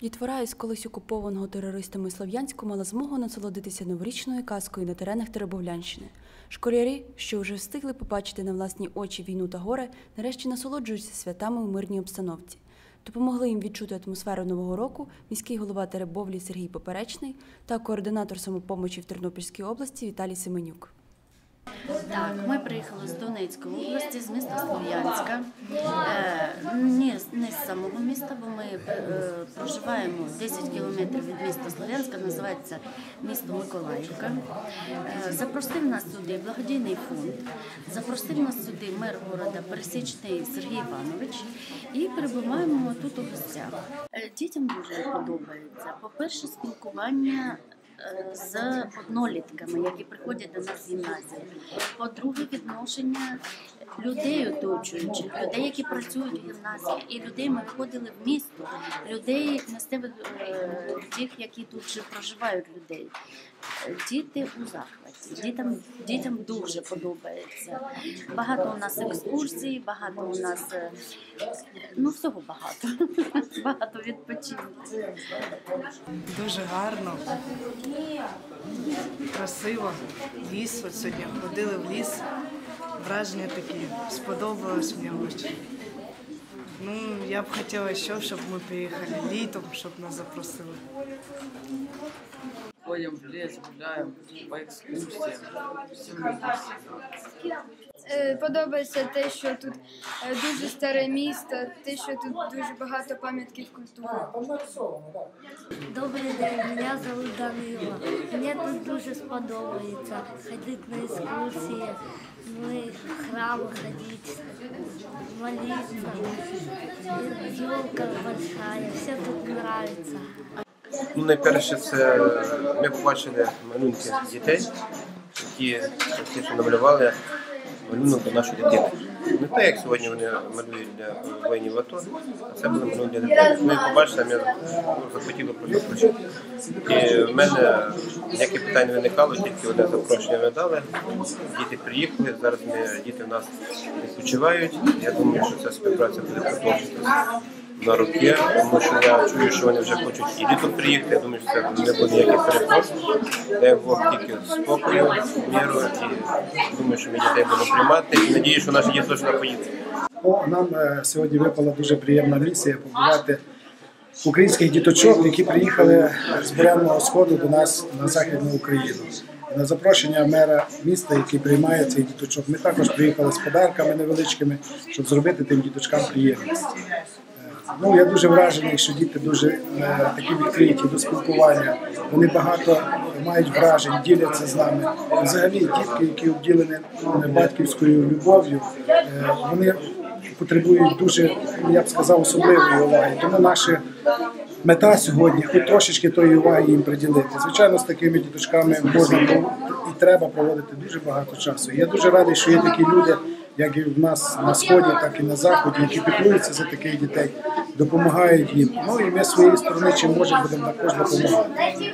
Дітвора із колись окупованого терористами Слов'янську мала змогу насолодитися новорічною казкою на теренах Теребовлянщини. Школярі, що вже встигли побачити на власні очі війну та горе, нарешті насолоджуються святами у мирній обстановці. Допомогли їм відчути атмосферу нового року міський голова Теребовлі Сергій Поперечний та координатор самопомочі в Тернопільській області Віталій Семенюк. Так, ми приїхали з Донецької області, з міста Слов'янська. Не, з- не з самого міста, бо ми е, проживаємо 10 кілометрів від міста Слов'янська, називається місто Миколаївка. Е, запросив нас сюди благодійний фонд, запросив нас сюди мер города Пересічний Сергій Іванович і перебуваємо тут у гостях. Е, дітям дуже подобається. По-перше, спілкування е, з однолітками, які приходять до нас з гімназії. По-друге, відношення людей оточуючих, людей, які працюють в гімназії, і людей ми виходили в місто, людей місцевих е, тих, які тут же проживають людей. Діти у захваті, дітям, дітям дуже подобається. Багато у нас екскурсій, багато у нас е, ну всього багато. Багато відпочинку. Дуже гарно, красиво. Ліс, от сьогодні ходили в ліс. Враження такі, сподобалось мені дуже. Ну, я б хотіла ще, щоб ми приїхали літом, щоб нас запросили. Ходимо в ліс, гуляємо по экскурсиям. Е, Подобається те, що тут е, дуже старе місто, те, що тут дуже багато пам'ятків культури. Добрий день, мене зовут Данила. Мені тут дуже сподобається ходити на екскурсії, ну і в храм ходити, молитися. Елка большая, все тут нравится. Ну, найперше, це ми побачили малюнки дітей, які фактично намалювали малюнок до нашої дитини. Не те, як сьогодні вони малюють для воїнів АТО, а це буде малюнки для дитини. Ми побачили, я захотіли про просто прочити. І в мене ніяких питань не виникало, тільки одне запрошення ми дали. Діти приїхали, зараз діти в нас відпочивають. Я думаю, що ця співпраця буде продовжуватися на роки, тому що я чую, що вони вже хочуть і літом приїхати. Я думаю, що це не буде ніяких перепон. Дай Бог тільки спокою, міру і думаю, що ми дітей будемо приймати. І надію, що наші діти точно поїдуть. Нам е, сьогодні випала дуже приємна місія побувати українських діточок, які приїхали з Бурянного сходу до нас на Західну Україну. На запрошення мера міста, який приймає цих діточок, ми також приїхали з подарками невеличкими, щоб зробити тим діточкам приємність. Ну, я дуже вражений, що діти дуже е, такі відкриті до спілкування. Вони багато мають вражень, діляться з нами. Взагалі, дітки, які обділені е, батьківською любов'ю, е, вони потребують дуже, я б сказав, особливої уваги. Тому наша мета сьогодні, хоч трошечки тої уваги їм приділити. Звичайно, з такими діточками можна і треба проводити дуже багато часу. Я дуже радий, що є такі люди, як і в нас на сході, так і на заході, які піклуються за таких дітей, допомагають їм. Ну і ми з своєї сторони, чим можемо, будемо також допомагати.